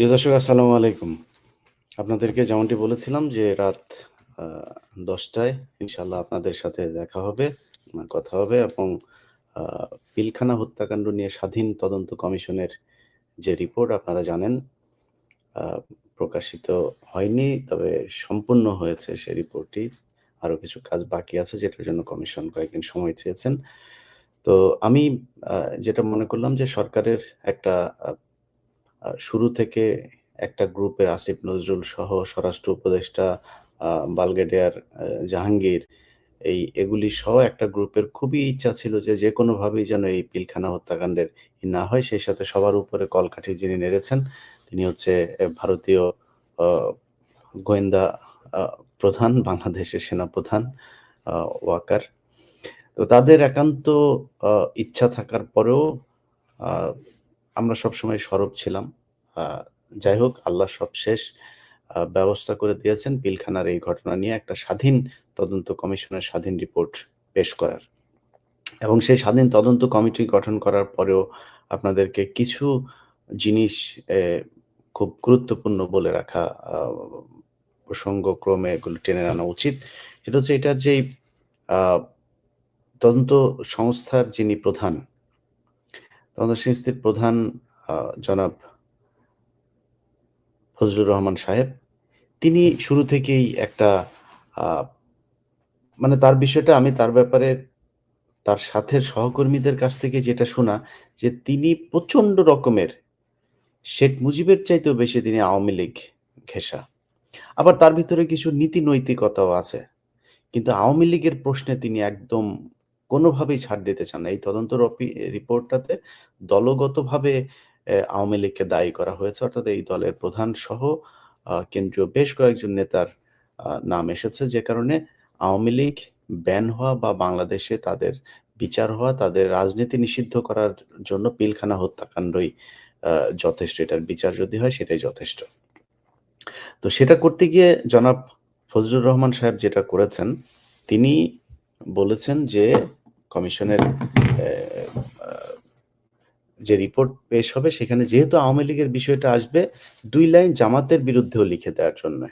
প্রিয় দর্শক আসসালামু আলাইকুম। আপনাদেরকে যেমনটি বলেছিলাম যে রাত দশটায় ইনশাল্লাহ আপনাদের সাথে দেখা হবে, কথা হবে এবং পিলখানা হত্যাকাণ্ড নিয়ে স্বাধীন তদন্ত কমিশনের যে রিপোর্ট আপনারা জানেন প্রকাশিত হয়নি। তবে সম্পূর্ণ হয়েছে সে রিপোর্টটি। আরও কিছু কাজ বাকি আছে যেটার জন্য কমিশন কয়েকদিন সময় চেয়েছেন। তো আমি যেটা মনে করলাম যে সরকারের একটা শুরু থেকে একটা গ্রুপের আসিফ নজরুল সহ স্বরাষ্ট্র উপদেষ্টা বালগেডিয়ার জাহাঙ্গীর এই এগুলি সহ একটা গ্রুপের খুবই ইচ্ছা ছিল যে, যে কোনোভাবেই যেন এই পিলখানা হত্যাকাণ্ডের না হয়। সেই সাথে সবার উপরে কলকাঠি যিনি নেড়েছেন তিনি হচ্ছে ভারতীয় গোয়েন্দা প্রধান, বাংলাদেশের সেনাপ্রধান ওয়াকার। তো তাদের একান্ত ইচ্ছা থাকার পরেও আমরা সবসময় সরব ছিলাম। যাই হোক আল্লাহ সবশেষ ব্যবস্থা করে দিয়েছেন পিলখানার এই ঘটনা নিয়ে একটা স্বাধীন তদন্ত কমিশনের স্বাধীন রিপোর্ট পেশ করার। এবং সেই স্বাধীন তদন্ত কমিটি গঠন করার পরেও আপনাদেরকে কিছু জিনিস খুব গুরুত্বপূর্ণ বলে রাখা প্রসঙ্গক্রমে এগুলো টেনে আনা উচিত। সেটা হচ্ছে এটার যেই তদন্ত সংস্থার যিনি প্রধান, তদন্ত সংস্থার প্রধান জনাব ফজলুর রহমান সাহেব, তিনি শুরু থেকেই একটা মানে তার বিষয়টা আমি তার ব্যাপারে তার সাথের সহকর্মীদের কাছ থেকে যেটা শোনা যে তিনি প্রচণ্ড রকমের শেখ মুজিবের চাইতেও বেশি তিনি আওয়ামী লীগ ঘেঁষা। আবার তার ভিতরে কিছু নীতি নৈতিকতাও আছে। কিন্তু আওয়ামী লীগের প্রশ্নে তিনি একদম কোনোভাবেই ছাড় দিতে চান না। এই তদন্ত রপি রিপোর্টটাতে দলগতভাবে আওয়ামী লীগকে দায়ী করা হয়েছে। অর্থাৎ এই দলের প্রধান সহ কেন্দ্রীয় বেশ কয়েকজন নেতার নাম এসেছে। যে কারণে আওয়ামী লীগ ব্যান হওয়া বা বাংলাদেশে তাদের বিচার হওয়া, তাদের রাজনীতি নিষিদ্ধ করার জন্য পিলখানা হত্যাকাণ্ডই যথেষ্ট। এটার বিচার যদি হয় সেটাই যথেষ্ট। তো সেটা করতে গিয়ে জনাব ফজলুর রহমান সাহেব যেটা করেছেন, তিনি বলেছেন যে কমিশনের যে রিপোর্ট পেশ হবে, সেখানে যেহেতু আওয়ামী লীগের বিষয়টা আসবে, দুই লাইন জামাতের বিরুদ্ধেও লিখে দেওয়ার জন্য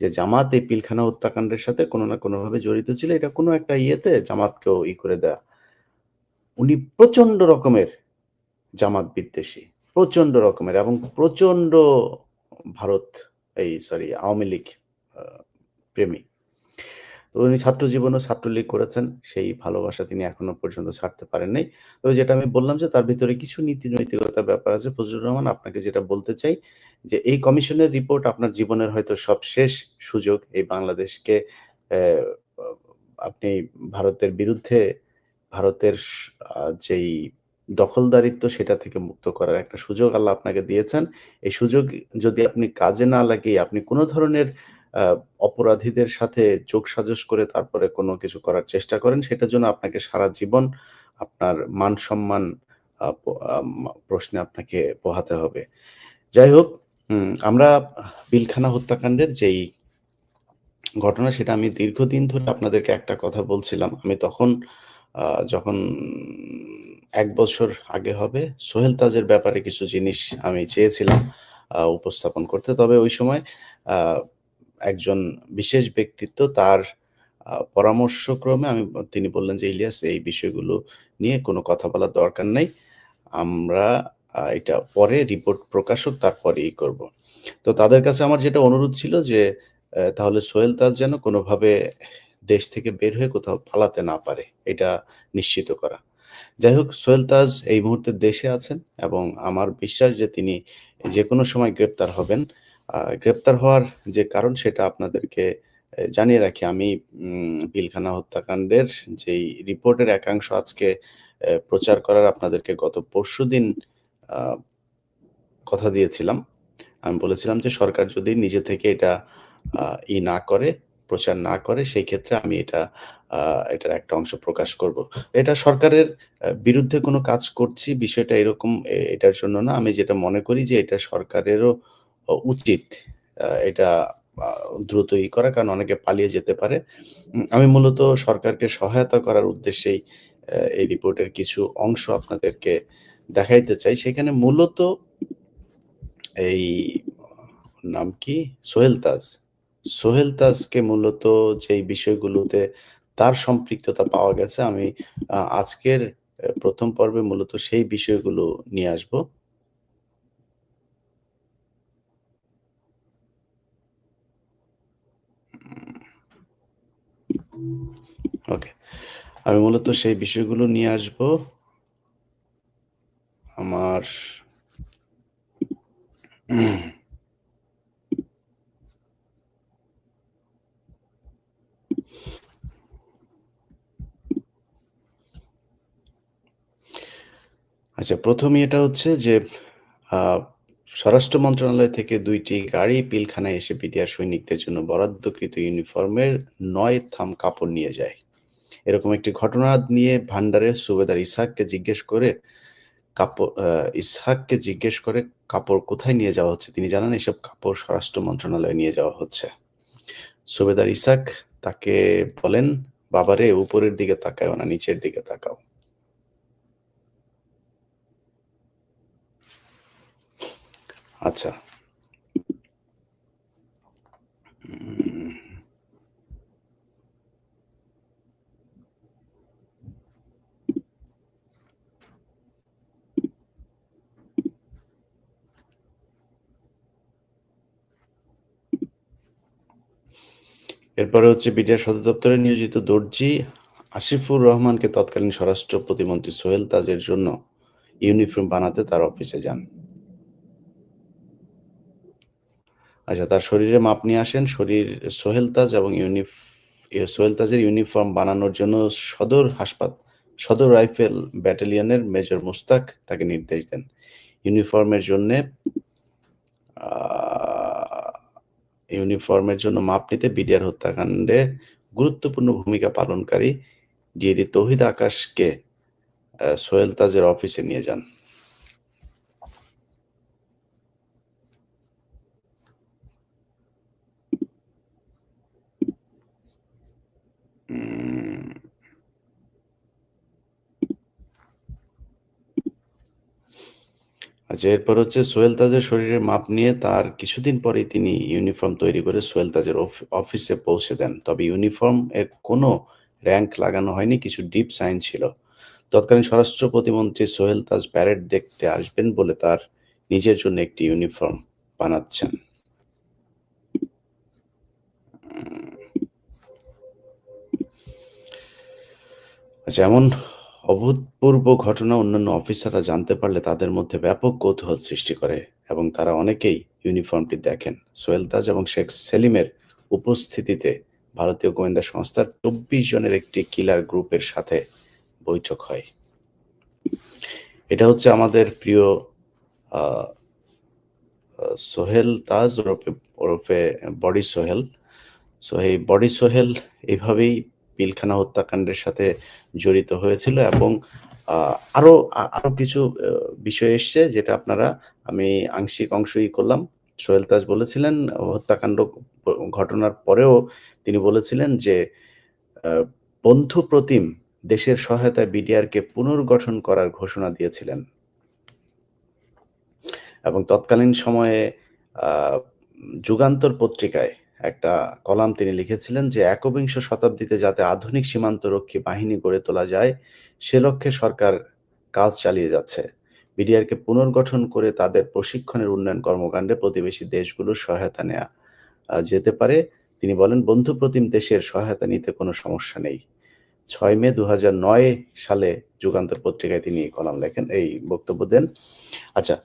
যে জামাত এই পিলখানা হত্যাকাণ্ডের সাথে কোনো না কোনোভাবে জড়িত ছিল। এটা কোনো একটা ইয়েতে জামাতকেও ই করে দেয়া। উনি প্রচণ্ড রকমের জামাত বিদ্বেষী। প্রচণ্ড রকমের এবং প্রচণ্ড ভারত, এই, সরি, আওয়ামী লীগ প্রেমী। তো উনি ছাত্র জীবনেও ছাত্রলীগ করেছেন। সেই ভালোবাসা তিনি এখনও পর্যন্ত ছাড়তে পারেন নাই। তবে যেটা আমি বললাম যে, তার ভিতরে কিছু নীতি নৈতিকতার ব্যাপার আছে। ফজলুর রহমান, আপনাকে যেটা বলতে চাই যে, এই কমিশনের রিপোর্ট আপনার জীবনের হয়তো সবশেষ সুযোগ এই বাংলাদেশকে আপনি ভারতের বিরুদ্ধে, ভারতের যেই দখলদারিত্ব, সেটা থেকে মুক্ত করার একটা সুযোগ আল্লাহ আপনাকে দিয়েছেন। এই সুযোগ যদি আপনি কাজে না লাগিয়ে আপনি কোনো ধরনের অপরাধীদের সাথে যোগসাজশ করে তারপরে কোনো কিছু করার চেষ্টা করেন, সেটার জন্য আপনাকে সারা জীবন আপনার প আম প্রশ্নে আপনাকে পোহাতে হবে। যাই হোক আমরা বিলখানা হত্যাকাণ্ডের যেই ঘটনা সেটা আমি দীর্ঘদিন ধরে আপনাদেরকে একটা কথা বলছিলাম। আমি তখন যখন এক বছর আগে হবে সোহেল তাজের ব্যাপারে কিছু জিনিস আমি চেয়েছিলাম উপস্থাপন করতে। তবে ওই সময় একজন বিশেষ ব্যক্তিত্ব তার পরামর্শক্রমে আমি তিনি বললেন যে, "ইলিয়াস এই বিষয়গুলো নিয়ে কোনো কথা বলার দরকার নাই। আমরা এটা পরে রিপোর্ট প্রকাশ হোক তারপরে ই করব।" তো তাদের কাছে আমার যেটা অনুরোধ ছিল যে তাহলে সোহেল তাজ যেন কোনোভাবে দেশ থেকে বের হয়ে কোথাও পালাতে না পারে। এটা নিশ্চিত করা। যাই হোক সোহেল তাজ এই মুহূর্তে দেশে আছেন এবং আমার বিশ্বাস যে তিনি যে কোনো সময় গ্রেপ্তার হবেন। গ্রেপ্তার হওয়ার যে কারণ সেটা আপনাদেরকে জানিয়ে রাখি। আমি পিলখানা হত্যাকাণ্ডের যেই রিপোর্টের একাংশ আজকে প্রচার করার আপনাদেরকে গত পরশুদিন আ কথা দিয়েছিলাম। আমি বলেছিলাম যে সরকার যদি নিজে থেকে এটা ই না করে, প্রচার না করে সেই ক্ষেত্রে আমি এটা এটার একটা অংশ প্রকাশ করব। এটা সরকারের বিরুদ্ধে কোনো কাজ করছি বিষয়টা এরকম এটার জন্য না। আমি যেটা মনে করি যে এটা সরকারেরও উচিত এটা আ দ্রুত ই করা, কারণ অনেকে পালিয়ে যেতে পারে। আমি মূলত সরকারকে সহায়তা করার উদ্দেশ্যেই এই রিপোর্টের কিছু অংশ আপনাদেরকে দেখাইতে চাই। সেখানে মূলত এই, নাম কি? সোহেল তাজ। সোহেল তাজকে মূলত যেই বিষয়গুলোতে তার সম্পৃক্ততা পাওয়া গেছে, আমি আজকের প্রথম পর্বে মূলত সেই বিষয়গুলো নিয়ে আসব। ওকে। আমি মূলত সেই বিষয়গুলো নিয়ে আসব। আমার আচ্ছা প্রথমে এটা হচ্ছে যে স্বরাষ্ট্র মন্ত্রণালয় থেকে দুইটি গাড়ি পিলখানায় এসে বিডিআর সৈনিকদের জন্য বরাদ্দকৃত ইউনিফর্মের নয় থাম কাপড় নিয়ে যায়। এরকম একটি ঘটনা নিয়ে ভান্ডারের সুবেদার ইসহাককে জিজ্ঞেস করে কাপড় ইসহাককে জিজ্ঞেস করে কাপড় কোথায় নিয়ে যাওয়া হচ্ছে? তিনি জানান এসব কাপড় স্বরাষ্ট্র মন্ত্রণালয়ে নিয়ে যাওয়া হচ্ছে। সুবেদার ইসাক তাকে বলেন, "বাবারে উপরের দিকে তাকায় না, নিচের দিকে তাকাও।" আচ্ছা। এরপরে হচ্ছে বিডিআর সদর দপ্তরে নিয়োজিত দর্জি আসিফুর রহমানকে তৎকালীন স্বরাষ্ট্র প্রতিমন্ত্রী সোহেল তাজের জন্য ইউনিফর্ম বানাতে তার অফিসে যান। আচ্ছা তার শরীরের মাপ নিয়ে আসেন। শরীর সোহেল তাজ এবং ইউনিফ সোহেল তাজের ইউনিফর্ম বানানোর জন্য সদর হাসপাত, সদর রাইফেল ব্যাটালিয়নের মেজর মুস্তাক তাকে নির্দেশ দেন। ইউনিফর্মের জন্যে ইউনিফর্মের জন্য মাপ নিতে বিডিআর হত্যাকাণ্ডে গুরুত্বপূর্ণ ভূমিকা পালনকারী ডিএডি তহিদ আকাশকে সোহেল তাজের অফিসে নিয়ে যান। আচ্ছা এরপর হচ্ছে সোহেল তাজের শরীরের মাপ নিয়ে তার কিছুদিন পরেই তিনি ইউনিফর্ম তৈরি করে সোহেল তাজের অফ অফিসে পৌঁছে দেন। তবে ইউনিফর্ম এর কোনো র্যাঙ্ক লাগানো হয়নি, কিছু ডিপ সাইন ছিল। তৎকালীন স্বরাষ্ট্র প্রতিমন্ত্রী সোহেল তাজ প্যারেড দেখতে আসবেন বলে তার নিজের জন্য একটি ইউনিফর্ম বানাচ্ছেন। আচ্ছা এমন অভূতপূর্ব ঘটনা অন্যান্য অফিসাররা জানতে পারলে তাদের মধ্যে ব্যাপক কৌতূহল সৃষ্টি করে এবং তারা অনেকেই ইউনিফর্মটি দেখেন। সোহেল তাজ এবং শেখ সেলিমের উপস্থিতিতে ভারতীয় গোয়েন্দা সংস্থার ২৪ জনের একটি কিলার গ্রুপের সাথে বৈঠক হয়। এটা হচ্ছে আমাদের প্রিয় সোহেল তাজ ওরফে ওরফে বডি সোহেল। সো এই বডি সোহেল এভাবেই পিলখানা হত্যাকাণ্ডের সাথে জড়িত হয়েছিল এবং আরও আরও কিছু বিষয় এসছে যেটা আপনারা, আমি আংশিক অংশই করলাম। সোহেল তাজ বলেছিলেন, হত্যাকাণ্ড ঘটনার পরেও তিনি বলেছিলেন যে বন্ধু প্রতিম দেশের সহায়তায় বিডিআরকে পুনর্গঠন করার ঘোষণা দিয়েছিলেন। এবং তৎকালীন সময়ে যুগান্তর পত্রিকায় একটা কলাম তিনি লিখেছিলেন যে, "একবিংশ শতাব্দীতে যাতে আধুনিক সীমান্তরক্ষী বাহিনী গড়ে তোলা যায়, সে লক্ষ্যে সরকার কাজ চালিয়ে যাচ্ছে। বিডিআরকে পুনর্গঠন করে তাদের প্রশিক্ষণের উন্নয়ন কর্মকাণ্ডে প্রতিবেশী দেশগুলোর সহায়তা নেয়া যেতে পারে।" তিনি বলেন, "বন্ধু প্রতিম দেশের সহায়তা নিতে কোনো সমস্যা নেই।" ছয় মে ২০০৯ সালে যুগান্তর পত্রিকায় তিনি কলাম লেখেন, এই বক্তব্য দেন। আচ্ছা,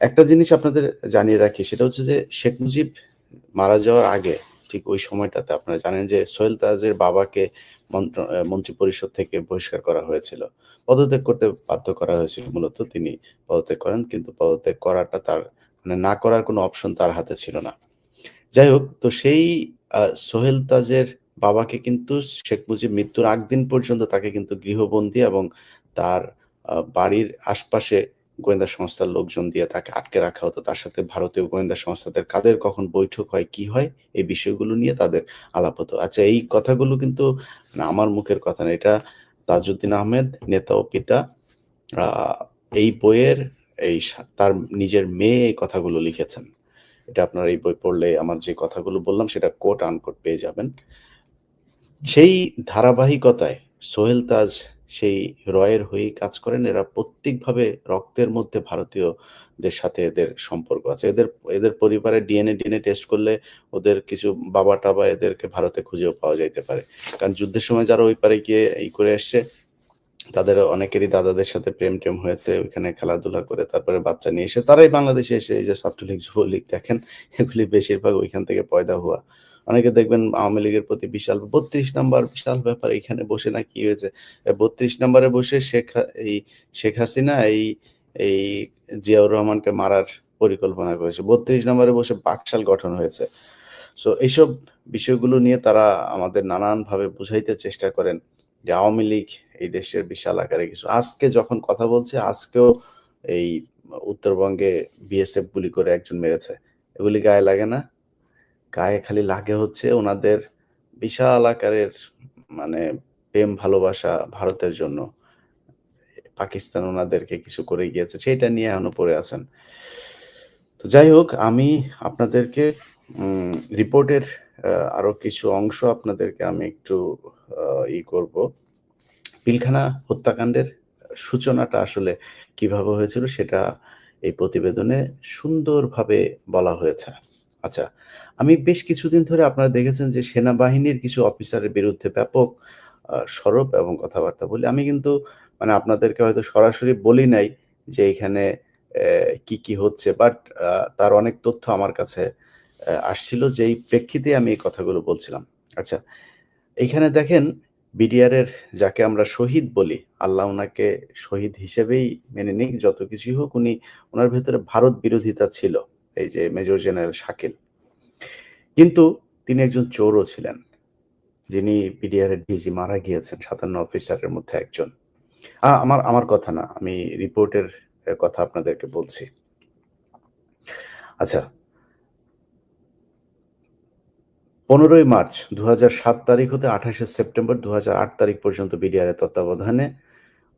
একটা জিনিস আপনাদের জানিয়ে রাখি সেটা হচ্ছে যে শেখ মুজিব মারা যাওয়ার আগে, ঠিক ওই সময়টাতে আপনারা জানেন যে সোহেল তাজের বাবাকে মন্ত্র মন্ত্রিপরিষদ থেকে বহিষ্কার করা হয়েছিল। পদত্যাগ করতে বাধ্য করা হয়েছিল, মূলত। তিনি পদত্যাগ করেন। কিন্তু পদত্যাগ করাটা তার মানে না করার কোনো অপশন তার হাতে ছিল না। যাই হোক, তো সেই সোহেল তাজের বাবাকে কিন্তু শেখ মুজিব মৃত্যুর আগ দিন পর্যন্ত তাকে কিন্তু গৃহবন্দী এবং তার বাড়ির আশপাশে গোয়েন্দা সংস্থার লোকজন দিয়ে তাকে আটকে রাখা হতো। তার সাথে ভারতীয় গোয়েন্দা সংস্থাদের কাদের কখন বৈঠক হয়, কি হয় এই বিষয়গুলো নিয়ে তাদের আলাপ হতো। আচ্ছা এই কথাগুলো কিন্তু আমার মুখের কথা না। এটা তাজউদ্দিন আহমেদ, নেতা ও পিতা এই বইয়ের এই তার নিজের মেয়ে এই কথাগুলো লিখেছেন। এটা আপনার এই বই পড়লে আমার যে কথাগুলো বললাম সেটা কোট আনকোট পেয়ে যাবেন। সেই ধারাবাহিকতায় সোহেল তাজ সেই রয়ের হয়েই কাজ করেন। এরা প্রত্যেকভাবে রক্তের মধ্যে ভারতীয়দের সাথে এদের সম্পর্ক আছে। এদের এদের পরিবারে ডিএনএ ডিএনএ টেস্ট করলে ওদের কিছু বাবা-টাবা এদেরকে ভারতে খুঁজেও পাওয়া যাইতে পারে। কারণ যুদ্ধের সময় যারা ওই পারে গিয়ে এই করে এসছে, তাদের অনেকেরই দাদাদের সাথে প্রেম-টেম হয়েছে। ওইখানে খেলাধুলা করে তারপরে বাচ্চা নিয়ে এসে তারাই বাংলাদেশে এসে এই যে ছাত্রলীগ, যুবলীগ দেখেন এগুলি বেশিরভাগ ওইখান থেকে পয়দা হুয়া। অনেকে দেখবেন আওয়ামী লীগের প্রতি বিশাল ৩২ নাম্বার বিশাল ব্যাপার এখানে বসে না কি হয়েছে? বত্রিশ নাম্বারে বসে শেখ এই শেখ হাসিনা, এই এই জিয়াউর রহমানকে মারার পরিকল্পনা করেছে। ৩২ নাম্বারে বসে বাকশাল গঠন হয়েছে। সো এইসব বিষয়গুলো নিয়ে তারা আমাদের নানানভাবে বুঝাইতে চেষ্টা করেন যে আওয়ামী লীগ এই দেশের বিশাল আকারে কিছু। আজকে যখন কথা বলছে, আজকেও এই উত্তরবঙ্গে বিএসএফ গুলি করে একজন মেরেছে। এগুলি গায়ে লাগে না? গায়ে খালি লাগে হচ্ছে ওনাদের বিশাল আকারের মানে প্রেম ভালোবাসা ভারতের জন্য। পাকিস্তান ওনাদেরকে কিছু করে গিয়েছে সেইটা নিয়ে এখনও পড়ে আছেন। তো যাই হোক আমি আপনাদেরকে রিপোর্টের আরও কিছু অংশ আপনাদেরকে আমি একটু ই করব। পিলখানা হত্যাকাণ্ডের সূচনাটা আসলে কীভাবে হয়েছিল সেটা এই প্রতিবেদনে সুন্দরভাবে বলা হয়েছে। আচ্ছা, আমি বেশ কিছুদিন ধরে আপনারা দেখেছেন যে সেনাবাহিনীর কিছু অফিসারের বিরুদ্ধে ব্যাপক সরব এবং কথাবার্তা বলি। আমি কিন্তু মানে আপনাদেরকে হয়তো সরাসরি বলি নাই যে এখানে কি, কি হচ্ছে। বাট তার অনেক তথ্য আমার কাছে আসছিল যেই প্রেক্ষিতে আমি এই কথাগুলো বলছিলাম। আচ্ছা, এইখানে দেখেন বিডিআর এর যাকে আমরা শহীদ বলি, আল্লাহ ওনাকে শহীদ হিসেবেই মেনে নিক যত কিছুই হোক উনি ওনার ভেতরে ভারত বিরোধিতা ছিল। এই যে মেজর জেনারেল শাকিল। কিন্তু তিনি একজন চোরও ছিলেন। যিনি বিডিআর এর ডিজি মারা গিয়েছেন ৫৭ অফিসারের মধ্যে একজন। আমার আমার কথা না। আমি রিপোর্টের কথা আপনাদেরকে বলছি। আচ্ছা। ১৫ই মার্চ ২০০৭ তারিখ হতে ২৮শে সেপ্টেম্বর ২০০৮ তারিখ পর্যন্ত বিডিআর এর তত্ত্বাবধানে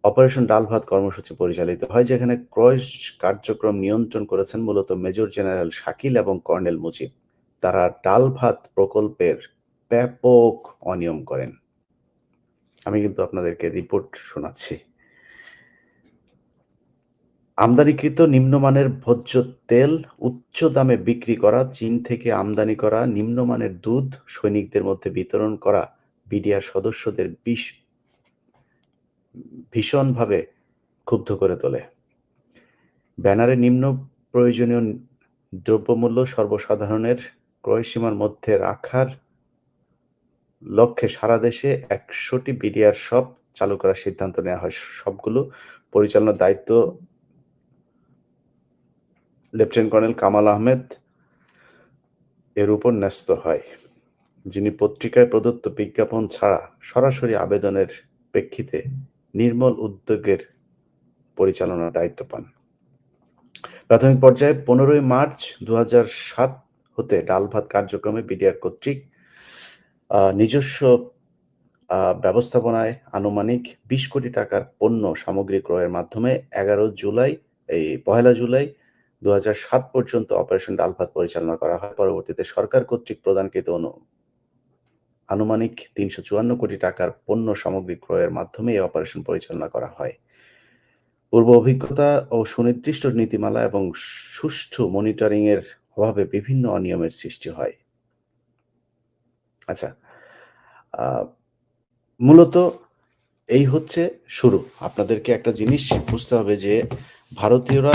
অপারেশন ডাল-ভাত কর্মসূচি পরিচালিত হয়, যেখানে ক্রয় কার্যক্রম নিয়ন্ত্রণ করেছেন মূলত মেজর জেনারেল শাকিল এবং কর্নেল মুজিব। তারা ডাল-ভাত প্রকল্পের ব্যাপক অনিয়ম করেন। আমি কিন্তু আপনাদেরকে রিপোর্ট শোনাচ্ছি। আমদানিকৃত নিম্নমানের ভোজ্য তেল উচ্চ দামে বিক্রি করা, চীন থেকে আমদানি করা নিম্নমানের দুধ সৈনিকদের মধ্যে বিতরণ করা বিডিআর সদস্যদের বিশ ভীষণভাবে ক্ষুব্ধ করে তোলে। ব্যানারে নিম্ন প্রয়োজনীয় দ্রব্যমূল্য সর্বসাধারণের ক্রয়সীমার মধ্যে রাখার লক্ষ্যে সারা দেশে ১০০ টি বিডিআর শপ চালু করার সিদ্ধান্ত নেওয়া হয়। সবগুলো পরিচালনার দায়িত্ব লেফটেন্যান্ট কর্নেল কামাল আহমেদ এর উপর ন্যস্ত হয়। যিনি পত্রিকায় প্রদত্ত বিজ্ঞাপন ছাড়া সরাসরি আবেদনের প্রেক্ষিতে নির্মল উদ্যোগের পরিচালনার দায়িত্ব পান। প্রাথমিক পর্যায়ে ১৫ই মার্চ ২০০৭ হতে ডাল-ভাত কার্যক্রমে বিডিআর কর্তৃক নিজস্ব ব্যবস্থাপনায় আনুমানিক ২০ কোটি টাকার পণ্য সামগ্রী ক্রয়ের মাধ্যমে ১১ জুলাই, এই পহেলা জুলাই ২০০৭ পর্যন্ত অপারেশন ডাল-ভাত পরিচালনা করা হয়। পরবর্তীতে সরকার কর্তৃক প্রদানকৃত অনু, আনুমানিক ৩৫৪ কোটি টাকার পণ্য সামগ্রী ক্রয়ের মাধ্যমে এই অপারেশন পরিচালনা করা হয়। পূর্ব অভিজ্ঞতা ও সুনির্দিষ্ট নীতিমালা এবং সুষ্ঠু মনিটরিং এর অভাবে বিভিন্ন অনিয়মের সৃষ্টি হয়। আচ্ছা। মূলত এই হচ্ছে শুরু। আপনাদেরকে একটা জিনিস বুঝতে হবে যে ভারতীয়রা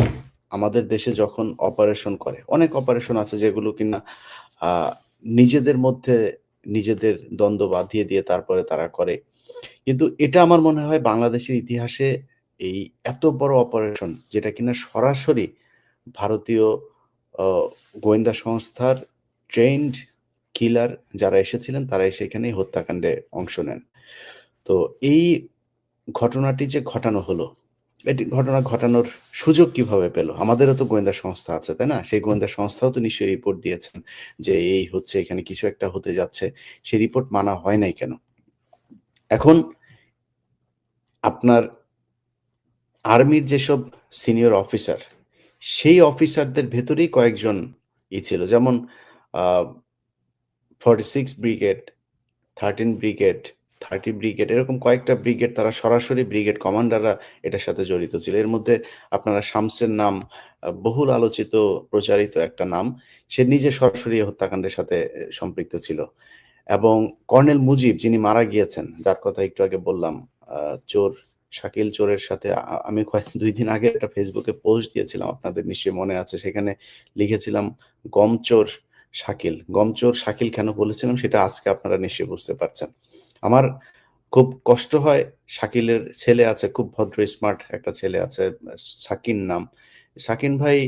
আমাদের দেশে যখন অপারেশন করে, অনেক অপারেশন আছে যেগুলো কিনা নিজেদের মধ্যে নিজেদের দ্বন্দ্ব বাঁধিয়ে দিয়ে তারপরে তারা করে। কিন্তু এটা আমার মনে হয় বাংলাদেশের ইতিহাসে এই এত বড় অপারেশন যেটা কিনা সরাসরি ভারতীয় গোয়েন্দা সংস্থার ট্রেন্ড কিলার যারা এসেছিলেন তারা এসে এখানে হত্যাকাণ্ডে অংশ নেন। তো এই ঘটনাটি যে ঘটানো হলো, এটি ঘটনা ঘটানোর সুযোগ কীভাবে পেল? আমাদেরও তো গোয়েন্দা সংস্থা আছে, তাই না? সেই গোয়েন্দা সংস্থাও তো নিশ্চয়ই রিপোর্ট দিয়েছেন যে এই হচ্ছে এখানে কিছু একটা হতে যাচ্ছে। সেই রিপোর্ট মানা হয় নাই কেন? এখন আপনার আর্মির যেসব সিনিয়র অফিসার সেই অফিসারদের ভেতরেই কয়েকজন ই ছিল। যেমন আ 46 ব্রিগেড, 13 ব্রিগেড, 30 ব্রিগেড এরকম কয়েকটা ব্রিগেড তারা সরাসরি ব্রিগেড কমান্ডাররা এটার সাথে জড়িত ছিল। এর মধ্যে আপনারা শামসের নাম বহুল আলোচিত প্রচারিত একটা নাম। সে নিজে সরাসরি হত্যাকাণ্ডের সাথে সম্পৃক্ত ছিল। এবং কর্নেল মুজিব যিনি মারা গিয়েছেন, যার কথা একটু আগে বললাম, চোর শাকিল চোরের সাথে আমি কয়েক দুই দিন আগে একটা ফেসবুকে পোস্ট দিয়েছিলাম, আপনাদের নিশ্চয়ই মনে আছে। সেখানে লিখেছিলাম গমচোর শাকিল। গমচোর শাকিল কেন বলেছিলাম সেটা আজকে আপনারা নিশ্চয়ই বুঝতে পারছেন। আমার খুব কষ্ট হয় শাকিলের ছেলে আছে, খুব ভদ্র স্মার্ট একটা ছেলে আছে আ সাকিন নাম। সাকিন ভাই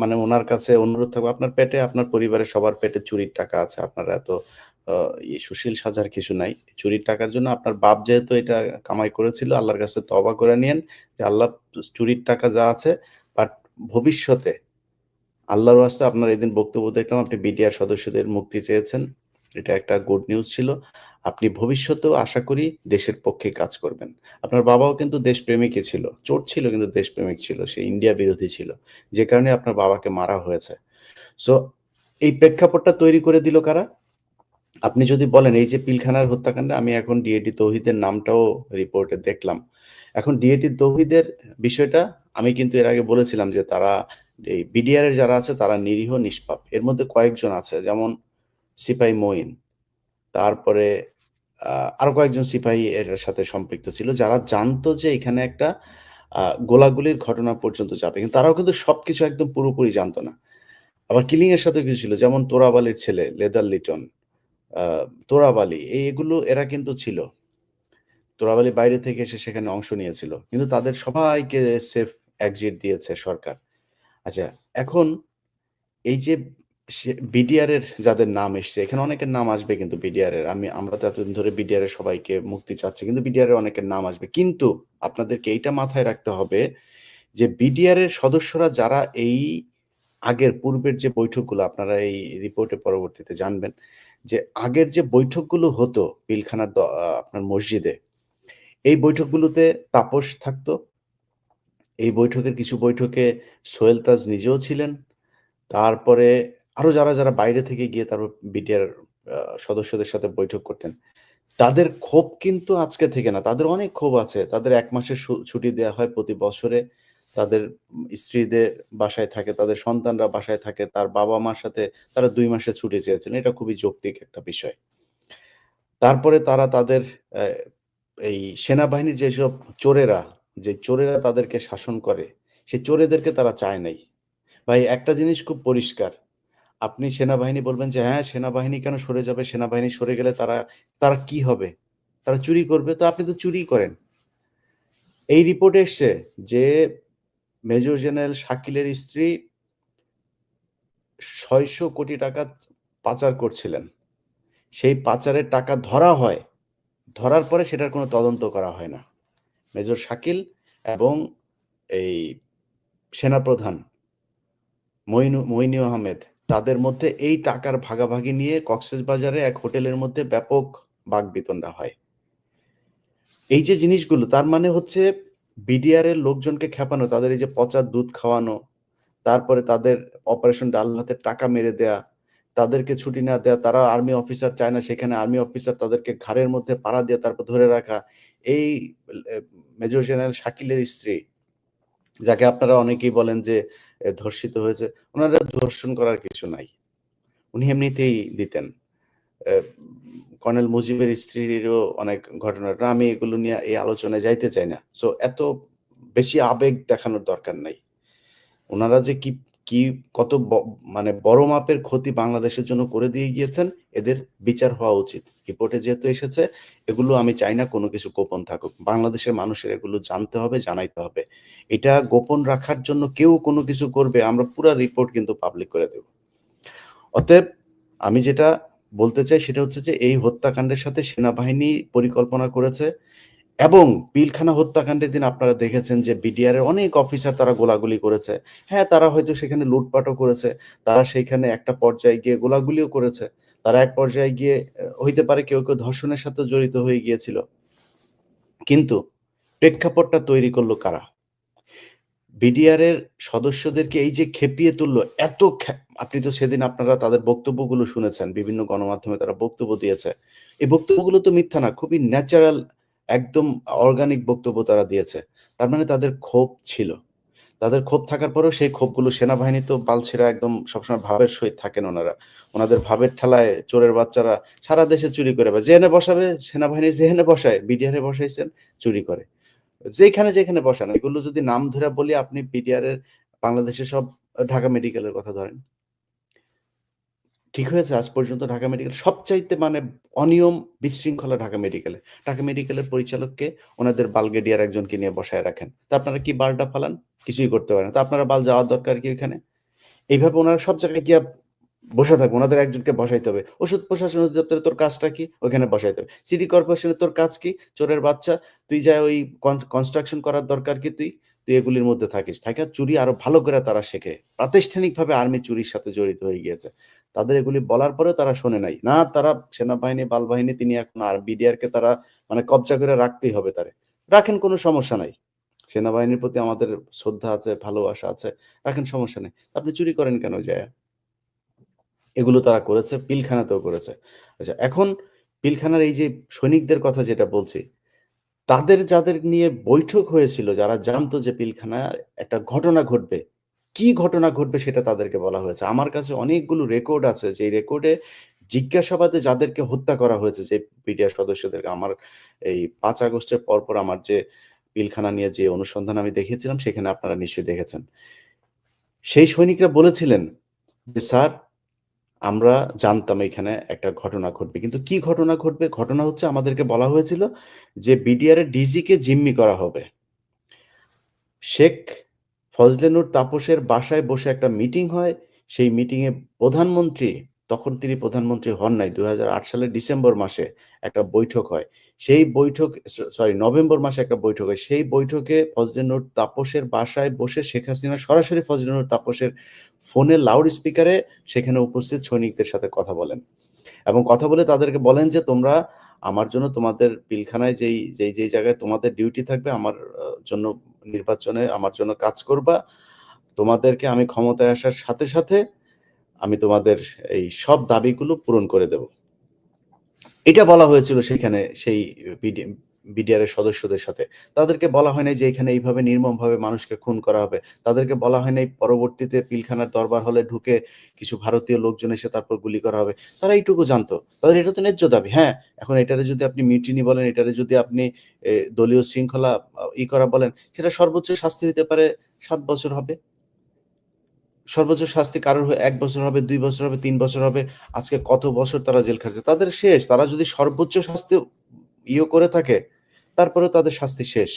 মানে ওনার কাছে অনুরোধ থাকবে, আপনার পেটে, আপনার পরিবারের সবার পেটে চুরির টাকা আছে। আপনারা এত সুশীল সাজার কিছু নাই। চুরির টাকার জন্য আপনার বাপ যেহেতু এটা কামাই করেছিল, আল্লাহর কাছে তওবা করে নিয়েন যে আল্লাহ চুরির টাকা যা আছে বাট ভবিষ্যতে আল্লাহর ওয়াস্তে আপনার এদিন বক্তব্য দেখলাম, আপনি বিডিআর সদস্যদের মুক্তি চেয়েছেন। এটা একটা গুড নিউজ ছিল। আপনি ভবিষ্যতেও আশা করি দেশের পক্ষে কাজ করবেন। আপনার বাবাও কিন্তু দেশপ্রেমিকই ছিল। চোট ছিল কিন্তু দেশপ্রেমিক ছিল। সে ইন্ডিয়া বিরোধী ছিল। যে কারণে আপনার বাবাকে মারা হয়েছে। সো এই প্রেক্ষাপটটা তৈরি করে দিল কারা? আপনি যদি বলেন এই যে পিলখানার হত্যাকাণ্ডে আমি এখন ডিএডি তৌহিদের নামটাও রিপোর্টে দেখলাম। এখন ডিএডি তৌহিদের বিষয়টা আমি কিন্তু এর আগে বলেছিলাম যে তারা এই বিডিআর এর যারা আছে তারা নিরীহ নিষ্পাপ। এর মধ্যে কয়েকজন আছে যেমন সিপাহি মঈন। তারপরে আরও কয়েকজন সিপাহি এর সাথে সম্পৃক্ত ছিল। যারা জানতো যে এখানে একটা গোলাগুলির ঘটনা পর্যন্ত যাবে। কিন্তু তারাও কিন্তু সবকিছু একদম পুরোপুরি জানতো না। আবার কিলিং এর সাথেও কিছু ছিল। যেমন তোরাবালির ছেলে লেদার লিটন, আ তোরাব আলী এগুলো এরা কিন্তু ছিল। তোরাবালি বাইরে থেকে এসে সেখানে অংশ নিয়েছিল। কিন্তু তাদের সবাইকে সেফ এক্সিট দিয়েছে সরকার। আচ্ছা এখন এই যে বিডিআর এর যাদের নাম এসছে, এখানে অনেকের নাম আসবে কিন্তু বিডিআর এর। আমি, আমরা তো এতদিন ধরে বিডিআর এর সবাইকে মুক্তি চাচ্ছি। কিন্তু বিডিআর এর অনেকের নাম আসবে। কিন্তু আপনাদেরকে এইটা মাথায় রাখতে হবে যে বিডিআর এর সদস্যরা যারা এই আগের পূর্বের যে বৈঠকগুলো, আপনারা এই রিপোর্টে পরবর্তীতে জানবেন যে আগের যে বৈঠকগুলো হতো পিলখানার আপনার মসজিদে, এই বৈঠকগুলোতে তাপস থাকতো। এই বৈঠকের কিছু বৈঠকে সোহেল তাজ নিজেও ছিলেন। তারপরে আরও যারা, যারা বাইরে থেকে গিয়ে তারপর বিডিআর সদস্যদের সাথে বৈঠক করতেন। তাদের ক্ষোভ কিন্তু আজকে থেকে না। তাদের অনেক ক্ষোভ আছে। তাদের এক মাসের ছুটি দেয়া হয় প্রতি বছরে। তাদের স্ত্রীদের বাসায় থাকে, তাদের সন্তানরা বাসায় থাকে। তার বাবা-মার সাথে তারা দুই মাসে ছুটি চেয়েছেন এটা খুবই যৌক্তিক একটা বিষয়। তারপরে তারা তাদের এই সেনাবাহিনীর যেসব চোরেরা, যে চোরেরা তাদেরকে শাসন করে, সে চোরেদেরকে তারা চায় নাই। ভাই একটা জিনিস খুব পরিষ্কার। আপনি সেনাবাহিনী বলবেন যে, "হ্যাঁ, সেনাবাহিনী কেন সরে যাবে? সেনাবাহিনী সরে গেলে তারা তারা কি হবে? তারা চুরি করবে।" তো আপনি তো চুরি করেন। এই রিপোর্টে এসছে যে মেজর জেনারেল শাকিলের স্ত্রী ৬০০ কোটি টাকা পাচার করছিলেন। সেই পাচারের টাকা ধরা হয়। ধরার পরে সেটার কোনো তদন্ত করা হয় না। মেজর শাকিল এবং এই সেনাপ্রধান মইনু মইনু আহমেদ, তাদের মধ্যে এই টাকার ভাগাভাগি নিয়ে কক্সেসবাজারে এক হোটেলের মধ্যে ব্যাপক বাকবিতণ্ডা হয়। এই যে জিনিসগুলো, তার মানে হচ্ছে বিডিআর এর লোকজনকে খেপানো, তাদের এই যে পচা দুধ খাওয়ানো, তারপরে তাদের অপারেশন ডাল ভাতের টাকা মেরে দেয়া, তাদেরকে ছুটি না দেয়া, তারা আর্মি অফিসার চায় না সেখানে আর্মি অফিসার তাদেরকে ঘাড়ের মধ্যে পাড়া দিয়ে তারপর ধরে রাখা। এই মেজর জেনারেল শাকিলের স্ত্রী, যাকে আপনারা অনেকেই বলেন যে ধর্ষিত হয়েছে। ওনারা ধর্ষণ করার কিছু নাই। উনি এমনিতেই দিতেন। কর্নেল মুজিবের স্ত্রীরও অনেক ঘটনা ঘটে। আমি এগুলো নিয়ে এই আলোচনায় যাইতে চাই না। সো এত বেশি আবেগ দেখানোর দরকার নাই। ওনারা যে কি, কি কত মানে বড় মাপের ক্ষতি বাংলাদেশের জন্য করে দিয়ে গিয়েছেন, এদের বিচার হওয়া উচিত। রিপোর্টে যেহেতু এসেছে, এগুলো আমি চাই না কোনো কিছু গোপন থাকুক। বাংলাদেশের মানুষের এগুলো জানতে হবে, জানাইতে হবে। এটা গোপন রাখার জন্য কেউ কোনো কিছু করবে, আমরা পুরা রিপোর্ট কিন্তু পাবলিক করে দেব। অতএব আমি যেটা বলতে চাই সেটা হচ্ছে যে এই হত্যাকাণ্ডের সাথে সেনাবাহিনী পরিকল্পনা করেছে এবং পিলখানা হত্যাকাণ্ডের দিন আপনারা দেখেছেন যে বিডিআর এর অনেক অফিসার তারা গোলাগুলি করেছে। হ্যাঁ, তারা হয়তো সেখানে লুটপাটও করেছে। তারা সেইখানে একটা পর্যায়ে গিয়ে গোলাগুলিও করেছে। তারা এক পর্যায়ে গিয়ে হইতে পারে কেউ, কেউ ধর্ষণের সাথে জড়িত হয়ে গিয়েছিল। কিন্তু প্রেক্ষাপটটা তৈরি করল কারা? বিডিআর এর সদস্যদেরকে এই যে খেপিয়ে তুললো এত আপনি তো সেদিন আপনারা তাদের বক্তব্যগুলো শুনেছেন, বিভিন্ন গণমাধ্যমে তারা বক্তব্য দিয়েছে। এই বক্তব্যগুলো তো মিথ্যা না, খুবই ন্যাচারাল একদম অর্গানিক বক্তব্য তারা দিয়েছে। তার মানে তাদের ক্ষোভ ছিল। তাদের ক্ষোভ থাকার পরেও সেই ক্ষোভগুলো সেনাবাহিনী তো বালছেরা একদম সবসময় ভাবের সহিত থাকেন ওনারা। ওনাদের ভাবের ঠেলায় চোরের বাচ্চারা সারা দেশে চুরি করে বা যেখানে বসাবে সেনাবাহিনীর যেখানে বসায়, বিডিআরে বসাইছেন, চুরি করে। যেখানে যেখানে বসান, এগুলো যদি নাম ধরে বলি, আপনি বিডিআর এর বাংলাদেশের সব ঢাকা মেডিকেলের কথা ধরেন। ঠিক হয়েছে, আজ পর্যন্ত ঢাকা মেডিকেল সবচাইতে মানে অনিয়ম বিশৃঙ্খলা ঢাকা মেডিকেলে ঢাকা মেডিকেলের পরিচালককে ওনাদের বালগেডিয়ার একজনকে নিয়ে বসায় রাখেন। তা আপনারা কি বালটা ফালান? কিছুই করতে পারেন তো আপনারা বাল যাওয়ার দরকার কি ওইখানে এইভাবে ওনারা সব জায়গায় গিয়ে বসে থাকবে, ওনাদের একজনকে বসাইতে হবে। ওষুধ প্রশাসন অধিদপ্তরে তোর কাজটা কি? ওইখানে বসাইতে হবে। সিটি কর্পোরেশনে তোর কাজ কি? চোরের বাচ্চা, তুই যা ওই কনস্ট্রাকশন করার দরকার কি তুই? তুই এগুলির মধ্যে থাকিস। থাকে চুরি আরও ভালো করে তারা শেখে। প্রাতিষ্ঠানিকভাবে আর্মি চুরির সাথে জড়িত হয়ে গিয়েছে। তাদের এগুলি বলার পরেও তারা শোনে নাই। না, তারা সেনাবাহিনী, বালবাহিনী, তিনি এখন আর বিডিআর কে তারা মানে কবজা করে রাখতেই হবে তারে। রাখেন কোনো সমস্যা নাই। সেনাবাহিনীর প্রতি আমাদের শ্রদ্ধা আছে, ভালোবাসা আছে, রাখেন সমস্যা নেই। আপনি চুরি করেন কেন যায় এগুলো তারা করেছে, পিলখানাতেও করেছে। আচ্ছা এখন পিলখানার এই যে সৈনিকদের কথা যেটা বলছি, তাদের যাদের নিয়ে বৈঠক হয়েছিল, যারা জানতো যে পিলখানার একটা ঘটনা ঘটবে কি ঘটনা ঘটবে সেটা তাদেরকে বলা হয়েছে। আমার কাছে অনেকগুলো রেকর্ড আছে যে রেকর্ডে জিজ্ঞাসাবাদে যাদেরকে হত্যা করা হয়েছে, যে পিডিআর সদস্যদেরকে, আমার এই পাঁচ আগস্টের পরপর আমার যে পিলখানা নিয়ে যে অনুসন্ধান আমি দেখেছিলাম সেখানে আপনারা নিশ্চয়ই দেখেছেন। সেই সৈনিকরা বলেছিলেন যে, স্যার, আমরা জানতাম এখানে একটা ঘটনা ঘটবে। কিন্তু কি ঘটনা ঘটবে? ঘটনা হচ্ছে আমাদেরকে বলা হয়েছিল যে বিডিআর এর ডিজিকে জিম্মি করা হবে। শেখ ফজলেনুর তাপসের বাসায় বসে একটা মিটিং হয়। সেই মিটিংয়ে প্রধানমন্ত্রী, তখন তিনি প্রধানমন্ত্রী হন নাই দুই সালের ডিসেম্বর মাসে একটা বৈঠক হয়। সেই বৈঠক সরি নভেম্বর মাসে একটা বৈঠক হয়। সেই বৈঠকে ফজলেনুর তাপসের বাসায় বসে শেখ হাসিনা সরাসরি ফজলেনুর তাপসের ফোনে লাউড স্পিকারে সেখানে উপস্থিত সৈনিকদের সাথে কথা বলেন। এবং কথা বলে তাদেরকে বলেন যে, তোমরা আমার জন্য তোমাদের পিলখানায় যেই যেই যেই জায়গায় তোমাদের ডিউটি থাকবে, আমার জন্য নির্বাচনে আমার জন্য কাজ করবা। তোমাদেরকে আমি ক্ষমতায় আসার সাথে সাথে আমি তোমাদের এই সব দাবিগুলো পূরণ করে দেব। এটা বলা হয়েছিল সেখানে সেই বিডিআর সদস্যদের সাথে। তাদেরকে বলা হয় নাই যে এখানে এইভাবে নির্মমভাবে মানুষকে খুন করা হবে। তাদেরকে বলা হয় নাই পরবর্তীতে পিলখানার দরবার হলে ঢুকে কিছু ভারতীয় লোকজন এসে তারপর গুলি করা হবে। তারা এইটুকু জানতো। তাদের এটা তো ন্যায্য দাবি হ্যাঁ? এখন এটারে যদি আপনি মিউটিনি বলেন, এটারে যদি আপনি দলীয় শৃঙ্খলা ই করা বলেন, সেটা সর্বোচ্চ শাস্তি হতে পারে সাত বছর হবে। সর্বোচ্চ শাস্তি কারোর এক বছর হবে, দুই বছর হবে, তিন বছর হবে, আজকে কত বছর তারা জেল খাচ্ছে তাদের শেষ। তারা যদি সর্বোচ্চ শাস্তি ইয়ে করে থাকে তারপরেও তাদের শাস্তি শেষ।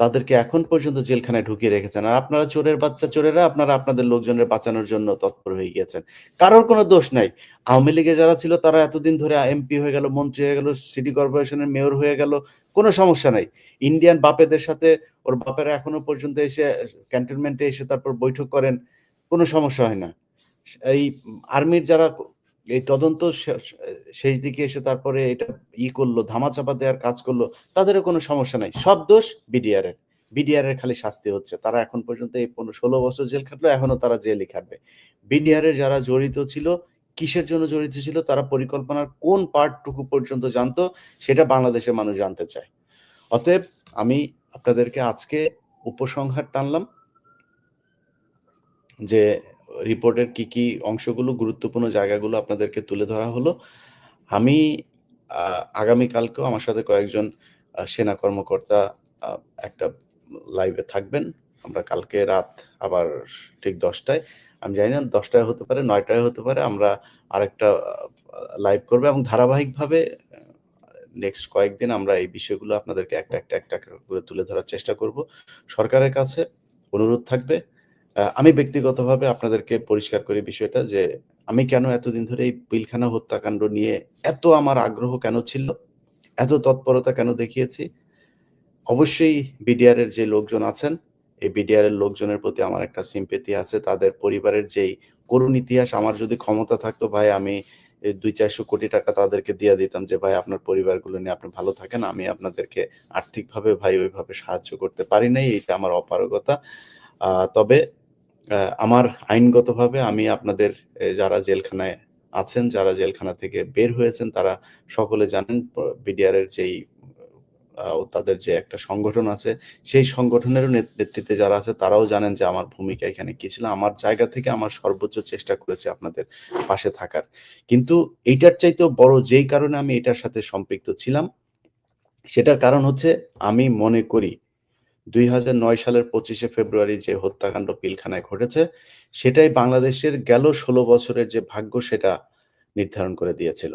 তাদেরকে এখন পর্যন্ত জেলখানায় ঢুকিয়ে রেখেছেন। আর আপনারা চোরের বাচ্চা চোরেরা, আপনারা আপনাদের লোকজনের বাঁচানোর জন্য তৎপর হয়ে গিয়েছেন। কারোর কোনো দোষ নাই। আওয়ামী লীগে যারা ছিল, তারা এতদিন ধরে এমপি হয়ে গেল, মন্ত্রী হয়ে গেল, সিটি কর্পোরেশনের মেয়র হয়ে গেল, কোনো সমস্যা নাই। ইন্ডিয়ান বাপেদের সাথে, ওর বাপেরা এখনও পর্যন্ত এসে ক্যান্টনমেন্টে এসে তারপর বৈঠক করেন, কোনো সমস্যা হয় না। এই আর্মির যারা এই তদন্ত শেষ দিকে এসে তারপরে এটা ই করল, ধামাচাপা দেওয়ার কাজ করল, তাদেরও কোনো সমস্যা নাই। সব দোষ বিডিআর এর বিডিআর এর খালি শাস্তি হচ্ছে। তারা এখন পর্যন্ত এই পনেরো ষোলো বছর জেল খাটলো, এখনও তারা জেলই খাটবে। বিডিআর এর যারা জড়িত ছিল, কিসের জন্য জড়িত ছিল, তারা পরিকল্পনার কোন পার্টটুকু পর্যন্ত জানতো, সেটা বাংলাদেশের মানুষ জানতে চায়। অতএব আমি আপনাদেরকে আজকে উপসংহার টানলাম যে রিপোর্টের কি কি অংশগুলো, গুরুত্বপূর্ণ জায়গাগুলো আপনাদেরকে তুলে ধরা হলো। আমি আগামীকালকেও আমার সাথে কয়েকজন সেনা কর্মকর্তা একটা লাইভে থাকবেন। আমরা কালকে রাত আবার ঠিক দশটায়, আমি জানি না দশটায় হতে পারে, নয়টায় হতে পারে, আমরা আরেকটা লাইভ করব এবং ধারাবাহিকভাবে নেক্সট কয়েকদিন আমরা এই বিষয়গুলো আপনাদেরকে একটা একটা একটা করে তুলে ধরার চেষ্টা করব। সরকারের কাছে অনুরোধ থাকবে আমি ব্যক্তিগতভাবে আপনাদেরকে পরিষ্কার করি বিষয়টা যে আমি কেন এতদিন ধরে এই পিলখানা হত্যাকাণ্ড নিয়ে এত আমার আগ্রহ কেন ছিল এত তৎপরতা কেন দেখিয়েছি অবশ্যই বিডিআর এর যে লোকজন আছেন এই বিডিআর এর লোকজনের প্রতি আমার একটা সিম্পেতি আছে তাদের পরিবারের যেই করুণ ইতিহাস আমার যদি ক্ষমতা থাকতো ভাই আমি দুই ২-৪০০ কোটি টাকা তাদেরকে দিয়ে দিতাম যে, "ভাই আপনার পরিবারগুলো নিয়ে আপনি ভালো থাকেন। আমি আপনাদেরকে আর্থিকভাবে ভাই ওইভাবে সাহায্য করতে পারি নাই। এইটা আমার অপারগতা। তবে আমার আইনগতভাবে আমি আপনাদের যারা জেলখানায় আছেন, যারা জেলখানা থেকে বের হয়েছেন তারা সকলে জানেন বিডিআর এর যেই তাদের যে একটা সংগঠন আছে, সেই সংগঠনেরও নেতৃত্বে যারা আছে তারাও জানেন যে আমার ভূমিকা এখানে কি ছিল। আমার জায়গা থেকে আমার সর্বোচ্চ চেষ্টা করেছি আপনাদের পাশে থাকার। কিন্তু এইটার চাইতেও বড় যেই কারণে আমি এটার সাথে সম্পৃক্ত ছিলাম, সেটার কারণ হচ্ছে আমি মনে করি ২০০৯ সালের পঁচিশে ফেব্রুয়ারি যে হত্যাকাণ্ড পিলখানায় ঘটেছে, সেটাই বাংলাদেশের গেল ১৬ বছরের যে ভাগ্য সেটা নির্ধারণ করে দিয়েছিল।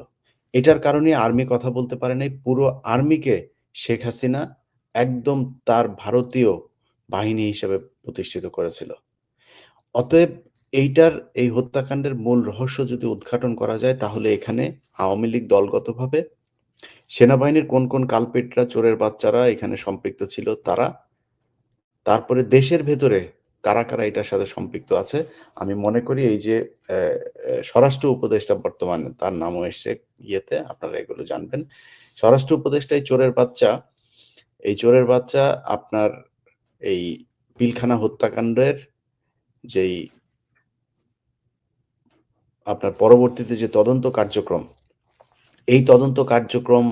এটার কারণে আর্মি কথা বলতে পারে নাই। পুরো আর্মিকে শেখ হাসিনা একদম তার ভারতীয় বাহিনী হিসেবে প্রতিষ্ঠিত করেছিল। অতএব এইটার এই হত্যাকাণ্ডের মূল রহস্য যদি উদ্ঘাটন করা যায় তাহলে এখানে আওয়ামী লীগ দলগতভাবে, সেনাবাহিনীর কোন, কোন কালপ্রিটরা চোরের বাচ্চারা এখানে সম্পৃক্ত ছিল তারা, তারপরে দেশের ভেতরে কারা, কারা এটার সাথে সম্পৃক্ত আছে। আমি মনে করি এই যে স্বরাষ্ট্র উপদেষ্টা বর্তমানে তার নামও এসছে ইয়েতে আপনারা এগুলো জানবেন। স্বরাষ্ট্র উপদেষ্টা এই চোরের বাচ্চা, এই চোরের বাচ্চা আপনার এই পিলখানা হত্যাকাণ্ডের যেই আপনার পরবর্তীতে যে তদন্ত কার্যক্রম, এই তদন্ত কার্যক্রম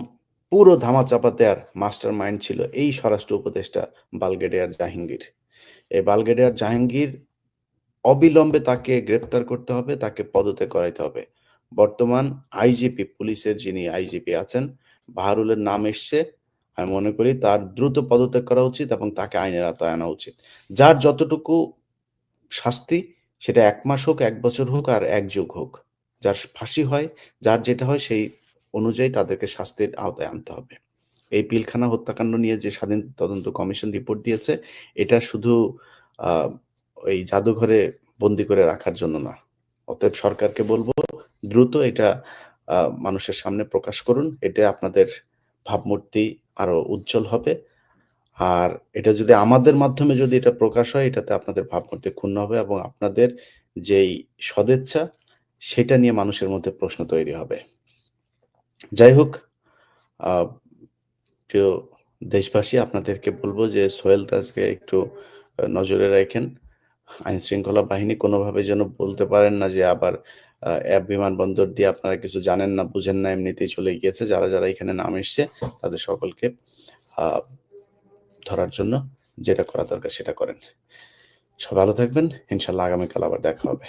পুরো ধামাচাপা দেওয়ার মাস্টার মাইন্ড ছিল এই স্বরাষ্ট্র উপদেষ্টা বালগেডিয়ার জাহাঙ্গীর। এই বালগেডিয়ার জাহাঙ্গীর অবিলম্বে তাকে গ্রেপ্তার করতে হবে, তাকে পদত্যাগ করাইতে হবে। বর্তমান আইজিপি পুলিশের যিনি আইজিপি আছেন, বাহারুলের নাম এসছে। আমি মনে করি তার দ্রুত পদত্যাগ করা উচিত এবং তাকে আইনের আওতায় আনা উচিত। যার যতটুকু শাস্তি সেটা এক মাস হোক, এক বছর হোক আর এক যুগ হোক। যার ফাঁসি হয়, যার যেটা হয় সেই অনুযায়ী তাদেরকে শাস্তির আওতায় আনতে হবে। এই পিলখানা হত্যাকাণ্ড নিয়ে যে স্বাধীন তদন্ত কমিশন রিপোর্ট দিয়েছে, এটা শুধু ওই জাদুঘরে বন্দি করে রাখার জন্য না। অতএব সরকারকে বলব দ্রুত এটা মানুষের সামনে প্রকাশ করুন। এটা আপনাদের ভাবমূর্তি আরও উজ্জ্বল হবে। আর এটা যদি আমাদের মাধ্যমে যদি এটা প্রকাশ হয় এটাতে আপনাদের ভাবমূর্তি ক্ষুণ্ণ হবে এবং আপনাদের যেই সদেচ্ছা সেটা নিয়ে মানুষের মধ্যে প্রশ্ন তৈরি হবে। যাই হোক, প্রিয় দেশবাসী আপনাদেরকে বলব যে সোহেল তাজকে একটু নজরে রাইখেন। আইনশৃঙ্খলা বাহিনী কোনোভাবে যেন বলতে পারেন না যে আবার আ অ্যাব বিমানবন্দর দিয়ে আপনারা কিছু জানেন না, বুঝেন না এমনিতেই চলে গিয়েছে। যারা, যারা এখানে নাম এসছে তাদের সকলকে ধরার জন্য যেটা করা দরকার সেটা করেন। সবাই ভালো থাকবেন। ইনশাল্লাহ আগামীকাল আবার দেখা হবে।